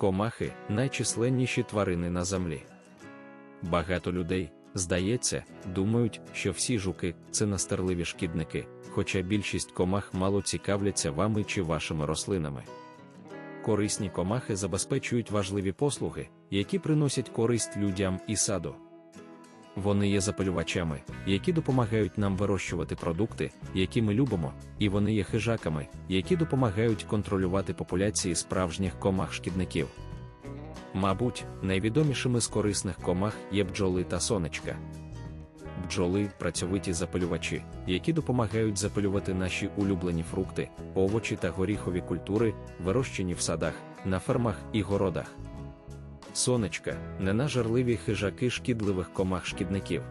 Комахи найчисленніші тварини на землі. Багато людей, здається, думають, що всі жуки це настарливі шкідники, хоча більшість комах мало цікавляться вами чи вашими рослинами. Корисні комахи забезпечують важливі послуги, які приносять користь людям і саду. Вони є запалювачами, які допомагають нам вирощувати продукти, які ми любимо, і вони є хижаками, які допомагають контролювати популяції справжніх комах-шкідників. Мабуть, найвідомішими з корисних комах є бджоли та сонечка. Бджоли працьовиті запалювачі, які допомагають запалювати наші улюблені фрукти, овочі та горіхові культури, вирощені в садах, на фермах і городах. Сонечка ненажерливі хижаки шкідливих комах-шкідників.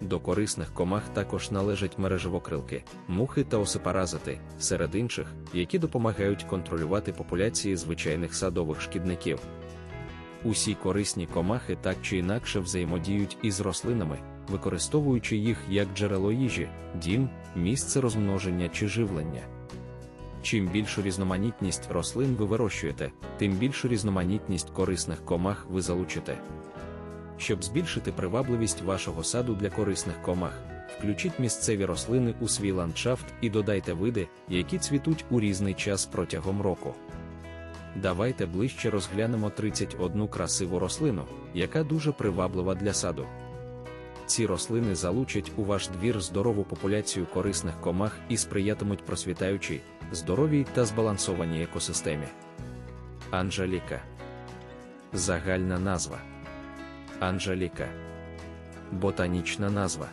До корисних комах також належать мережевокрилки, мухи та осипаразити, серед інших, які допомагають контролювати популяції звичайних садових шкідників. Усі корисні комахи так чи інакше взаємодіють із рослинами, використовуючи їх як джерело їжі, дім, місце розмноження чи живлення. Чим більшу різноманітність рослин ви вирощуєте, тим більшу різноманітність корисних комах ви залучите. Щоб збільшити привабливість вашого саду для корисних комах, включіть місцеві рослини у свій ландшафт і додайте види, які цвітуть у різний час протягом року. Давайте ближче розглянемо 31 красиву рослину, яка дуже приваблива для саду. Ці рослини залучать у ваш двір здорову популяцію корисних комах і сприятимуть просвітаючій, здоровій та збалансованій екосистемі. Анжеліка. Загальна назва. Анжеліка. Ботанічна назва.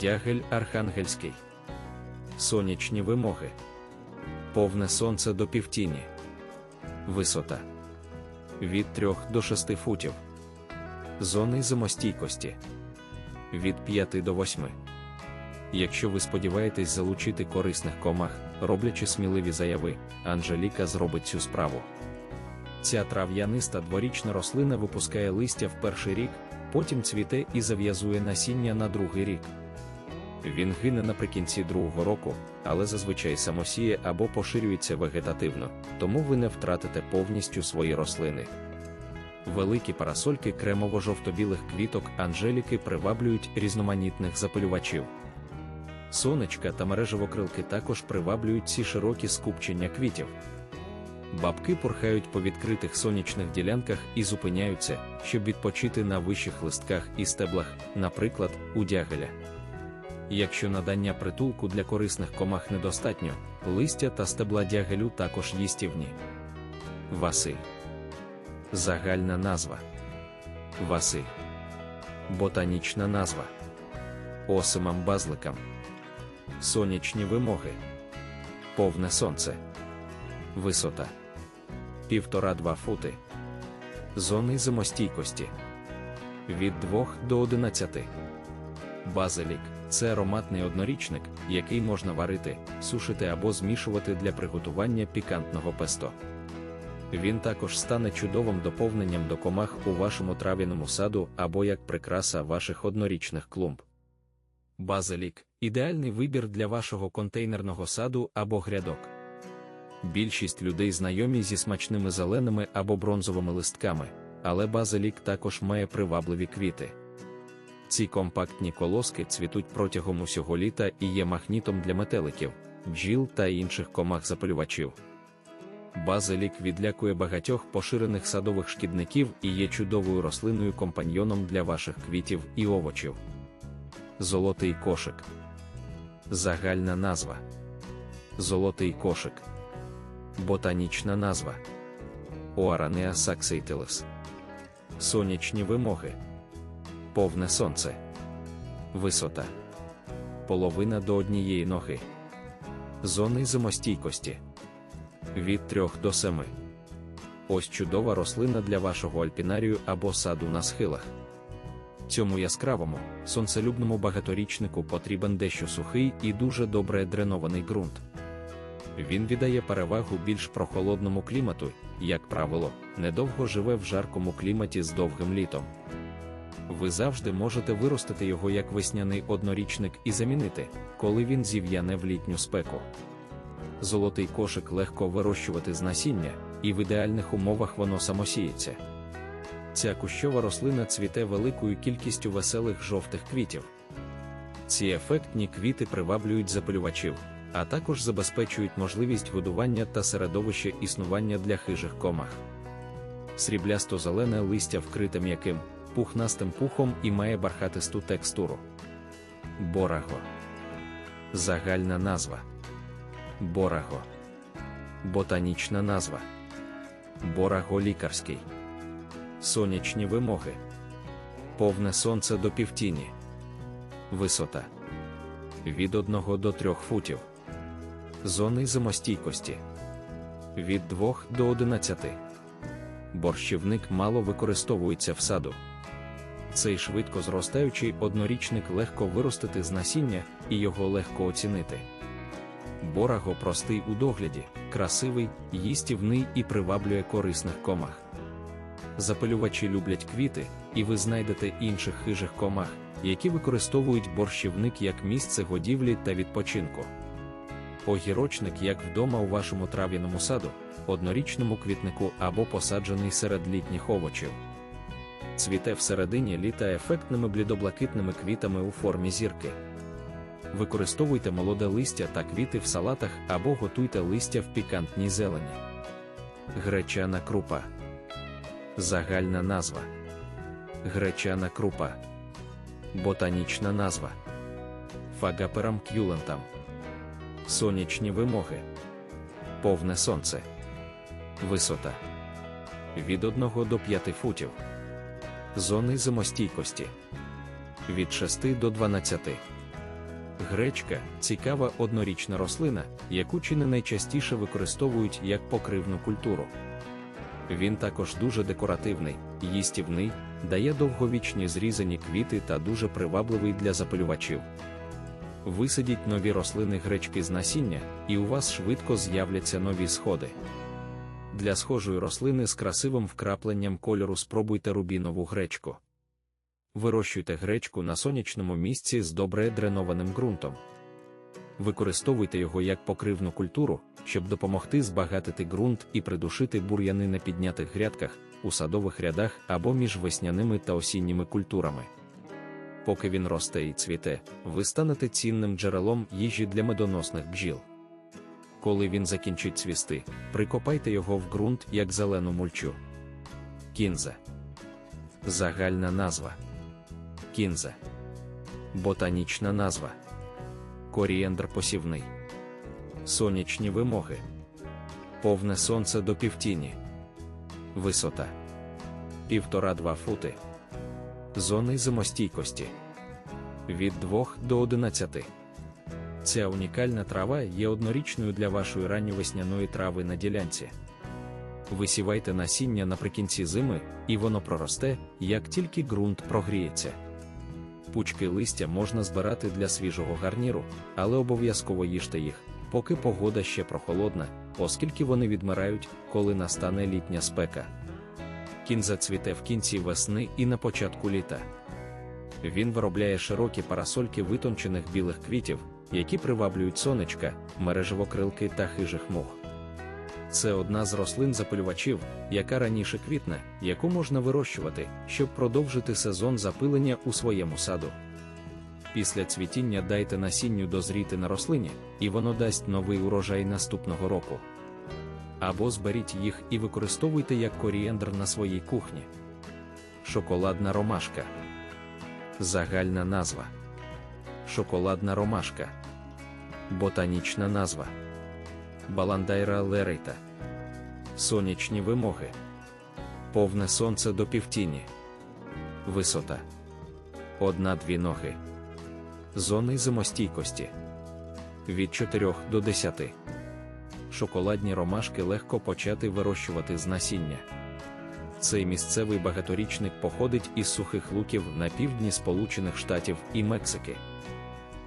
Дягель Архангельський. Сонячні вимоги. Повне сонце до півтіні. Висота від 3 до 6 футів. Зони зимостійкості від 5 до 8. Якщо ви сподіваєтесь залучити корисних комах, роблячи сміливі заяви, Анжеліка зробить цю справу. Ця трав'яниста дворічна рослина випускає листя в перший рік, потім цвіте і зав'язує насіння на другий рік. Він гине наприкінці другого року, але зазвичай самосіє або поширюється вегетативно, тому ви не втратите повністю свої рослини. Великі парасольки кремово-жовто-білих квіток Анжеліки приваблюють різноманітних запалювачів. Сонечка та мережевокрилки також приваблюють ці широкі скупчення квітів. Бабки порхають по відкритих сонячних ділянках і зупиняються, щоб відпочити на вищих листках і стеблах, наприклад, у дягеля. Якщо надання притулку для корисних комах недостатньо, листя та стебла дягелю також їстівні. Василь. Загальна назва. Василь. Ботанічна назва. Осимам базликам. Сонячні вимоги. Повне сонце. Висота. Півтора-два фути. Зони зимостійкості. Від 2 до 11. Базилік це ароматний однорічник, який можна варити, сушити або змішувати для приготування пікантного песто. Він також стане чудовим доповненням до комах у вашому трав'яному саду або як прикраса ваших однорічних клумб. Базилік ідеальний вибір для вашого контейнерного саду або грядок. Більшість людей знайомі зі смачними зеленими або бронзовими листками, але базилік також має привабливі квіти. Ці компактні колоски цвітуть протягом усього літа і є магнітом для метеликів, бджіл та інших комах запалювачів. Базилік відлякує багатьох поширених садових шкідників і є чудовою рослиною компаньйоном для ваших квітів і овочів. Золотий кошик. Загальна назва. Золотий кошик. Ботанічна назва. Оаранеа саксейтилес. Сонячні вимоги. Повне сонце. Висота. Половина до однієї ноги. Зони зимостійкості. Від 3 до 7. Ось чудова рослина для вашого альпінарію або саду на схилах. Цьому яскравому, сонцелюбному багаторічнику потрібен дещо сухий і дуже добре дренований ґрунт. Він віддає перевагу більш прохолодному клімату, як правило, недовго живе в жаркому кліматі з довгим літом. Ви завжди можете виростити його як весняний однорічник і замінити, коли він зів'яне в літню спеку. Золотий кошик легко вирощувати з насіння, і в ідеальних умовах воно самосіється. Ця кущова рослина цвіте великою кількістю веселих жовтих квітів. Ці ефектні квіти приваблюють запилювачів, а також забезпечують можливість годування та середовище існування для хижих комах. Сріблясто-зелене листя вкрите м'яким, пухнастим пухом і має бархатисту текстуру. Бораго. Загальна назва. Бораго. Ботанічна назва. Бораго лікарський. Сонячні вимоги. Повне сонце до півтіні. Висота від 1 до 3 футів. Зони зимостійкості від 2 до 11. Борщівник мало використовується в саду. Цей швидко зростаючий однорічник легко виростити з насіння і його легко оцінити. Бораго простий у догляді, красивий, їстівний і приваблює корисних комах. Запилювачі люблять квіти, і ви знайдете інших хижих комах, які використовують борщівник як місце годівлі та відпочинку. Огірочник як вдома у вашому трав'яному саду, однорічному квітнику або посаджений серед літніх овочів. Цвіте всередині літа ефектними блідоблакитними квітами у формі зірки. Використовуйте молоде листя та квіти в салатах або готуйте листя в пікантній зелені. Гречана крупа. Загальна назва. Гречана крупа. Ботанічна назва. Фагаперам кюлентам. Сонячні вимоги. Повне сонце. Висота. Від 1 до 5 футів. Зони зимостійкості. Від 6 до 12. Гречка цікава однорічна рослина, яку чи не найчастіше використовують як покривну культуру. Він також дуже декоративний, їстівний, дає довговічні зрізані квіти та дуже привабливий для запилювачів. Висадіть нові рослини гречки з насіння, і у вас швидко з'являться нові сходи. Для схожої рослини з красивим вкрапленням кольору спробуйте рубінову гречку. Вирощуйте гречку на сонячному місці з добре дренованим ґрунтом. Використовуйте його як покривну культуру, щоб допомогти збагатити ґрунт і придушити бур'яни на піднятих грядках, у садових рядах або між весняними та осінніми культурами. Поки він росте і цвіте, ви станете цінним джерелом їжі для медоносних бджіл. Коли він закінчить цвісти, прикопайте його в ґрунт як зелену мульчу. Кінза. Загальна назва. Кінза. Ботанічна назва. Корієндр посівний. Сонячні вимоги. Повне сонце до півтіні. Висота. Півтора-два фути. Зони зимостійкості. Від 2 до 11. Ця унікальна трава є однорічною для вашої ранньовесняної трави на ділянці. Висівайте насіння наприкінці зими, і воно проросте, як тільки ґрунт прогріється. Пучки листя можна збирати для свіжого гарніру, але обов'язково їжте їх, поки погода ще прохолодна, оскільки вони відмирають, коли настане літня спека. Кінза цвіте в кінці весни і на початку літа. Він виробляє широкі парасольки витончених білих квітів, які приваблюють сонечка, мережевокрилки та хижих мух. Це одна з рослин запилювачів, яка раніше квітне, яку можна вирощувати, щоб продовжити сезон запилення у своєму саду. Після цвітіння дайте насінню дозріти на рослині, і воно дасть новий урожай наступного року. Або зберіть їх і використовуйте як корієндр на своїй кухні. Шоколадна ромашка. Загальна назва. Шоколадна ромашка. Ботанічна назва. Баландайра лерейта. Сонячні вимоги. Повне сонце до півтіні. Висота. Одна-дві ноги. Зони зимостійкості. Від 4 до 10. Шоколадні ромашки легко почати вирощувати з насіння. Цей місцевий багаторічник походить із сухих луків на півдні Сполучених Штатів і Мексики.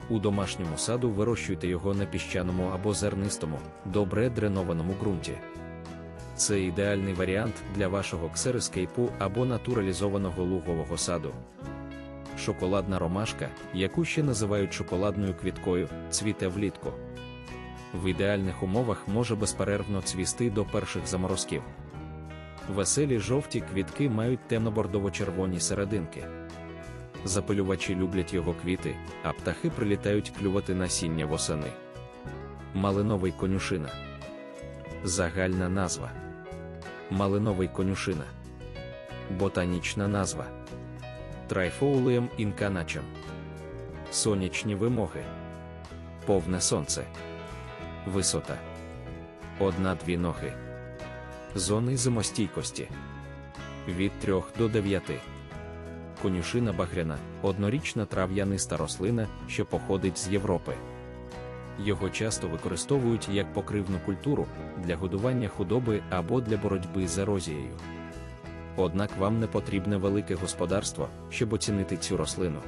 У домашньому саду вирощуйте його на піщаному або зернистому, добре дренованому ґрунті. Це ідеальний варіант для вашого ксерискейпу або натуралізованого лугового саду. Шоколадна ромашка, яку ще називають шоколадною квіткою, цвіте влітку. в ідеальних умовах може безперервно цвісти до перших заморозків. Веселі жовті квітки мають темно-бордово-червоні серединки. Запилювачі люблять його квіти, а птахи прилітають клювати насіння восени. Малиновий конюшина. Загальна назва. Малиновий конюшина. Ботанічна назва. Трайфоулеєм інканачем. Сонячні вимоги. Повне сонце. Висота. Одна-дві ноги. Зони зимостійкості. Від 3 до 9. Конюшина багряна однорічна трав'яниста рослина, що походить з Європи. Його часто використовують як покривну культуру для годування худоби або для боротьби з ерозією. Однак вам не потрібне велике господарство, щоб оцінити цю рослину.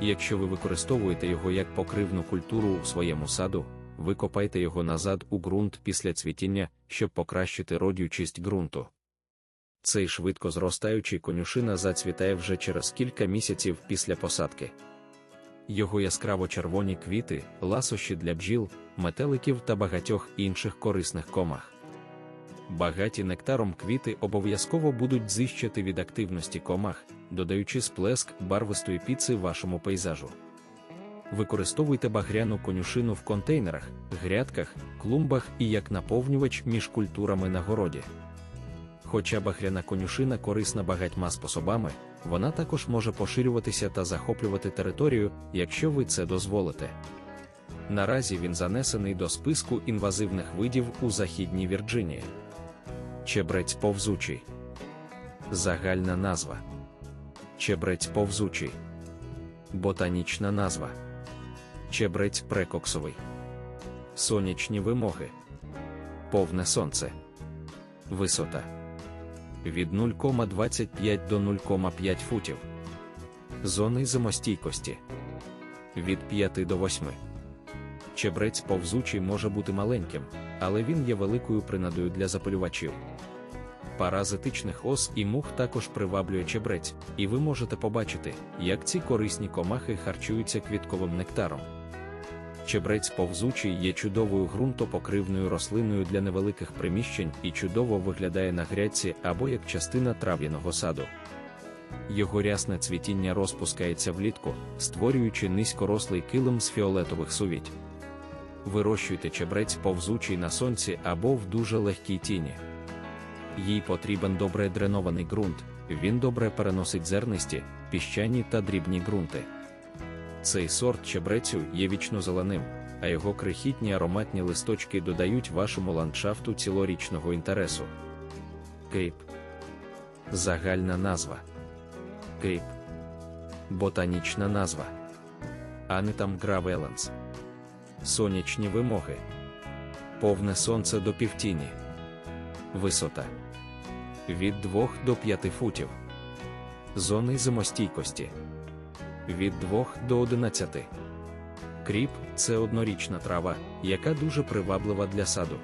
Якщо ви використовуєте його як покривну культуру у своєму саду, викопайте його назад у ґрунт після цвітіння, щоб покращити родючість ґрунту. Цей швидко зростаючий конюшина зацвітає вже через кілька місяців після посадки. Його яскраво червоні квіти, ласощі для бджіл, метеликів та багатьох інших корисних комах. Багаті нектаром квіти обов'язково будуть зищити від активності комах, додаючи сплеск барвистої піци вашому пейзажу. Використовуйте багряну конюшину в контейнерах, грядках, клумбах і як наповнювач між культурами на городі. Хоча багряна конюшина корисна багатьма способами, вона також може поширюватися та захоплювати територію, якщо ви це дозволите. Наразі він занесений до списку інвазивних видів у Західній Вірджинії. Чебрець повзучий. Загальна назва. Чебрець повзучий. Ботанічна назва. Чебрець прекоксовий. Сонячні вимоги. Повне сонце. Висота. Від 0,25 до 0,5 футів. Зони зимостійкості. Від 5 до 8. Чебрець повзучий може бути маленьким, але він є великою принадою для запалювачів. Паразитичних ос і мух також приваблює чебрець, і ви можете побачити, як ці корисні комахи харчуються квітковим нектаром. Чебрець повзучий є чудовою ґрунтопокривною рослиною для невеликих приміщень і чудово виглядає на грядці або як частина трав'яного саду. Його рясне цвітіння розпускається влітку, створюючи низькорослий килим з фіолетових сувіть. Вирощуйте чебрець повзучий на сонці або в дуже легкій тіні. Їй потрібен добре дренований ґрунт, він добре переносить зернисті, піщані та дрібні ґрунти. Цей сорт чебрецю є вічно-зеленим, а його крихітні ароматні листочки додають вашому ландшафту цілорічного інтересу. Кейп. Загальна назва. Кейп. Ботанічна назва. Анетам гравеланс. Сонячні вимоги. Повне сонце до півтіні. Висота. Від 2 до 5 футів. Зони зимостійкості від 2 до 11. Кріп це однорічна трава, яка дуже приваблива для саду.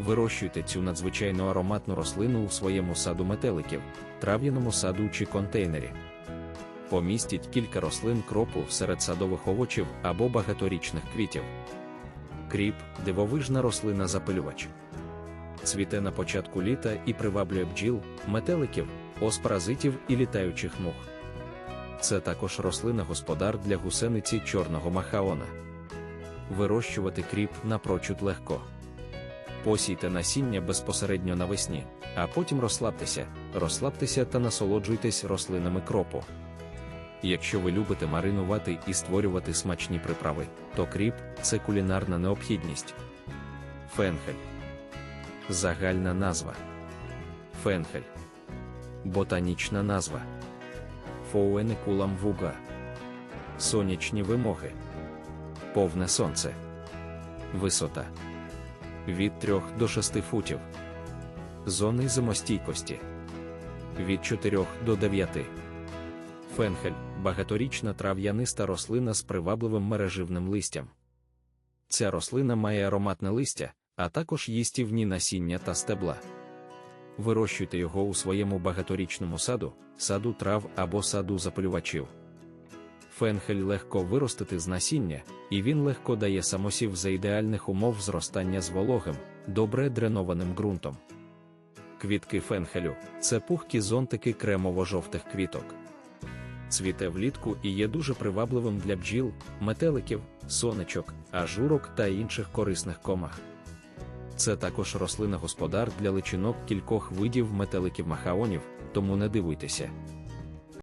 Вирощуйте цю надзвичайно ароматну рослину у своєму саду метеликів, трав'яному саду чи контейнері. Помістіть кілька рослин кропу серед садових овочів або багаторічних квітів. Кріп дивовижна рослина запилювач. Цвіте на початку літа і приваблює бджіл, метеликів, ос паразитів і літаючих мух. Це також рослина господар для гусениці чорного махаона. Вирощувати кріп напрочуд легко. Посійте насіння безпосередньо навесні, а потім розслабтеся, розслабтеся та насолоджуйтесь рослинами кропу. Якщо ви любите маринувати і створювати смачні приправи, то кріп це кулінарна необхідність. Фенхель. Загальна назва. Фенхель. Ботанічна назва. Фоуеникулам вуга. Сонячні вимоги. Повне сонце. Висота. Від 3 до 6 футів. Зони зимостійкості. Від 4 до 9. Фенхель багаторічна трав'яниста рослина з привабливим мереживним листям. Ця рослина має ароматне листя, а також їстівні насіння та стебла. Вирощуйте його у своєму багаторічному саду, саду трав або саду запалювачів. Фенхель легко виростити з насіння, і він легко дає самосів за ідеальних умов зростання з вологим, добре дренованим ґрунтом. Квітки фенхелю це пухкі зонтики кремово-жовтих квіток. Цвіте влітку і є дуже привабливим для бджіл, метеликів, сонечок, ажурок та інших корисних комах. Це також рослина-господар для личинок кількох видів метеликів махаонів, тому не дивуйтеся.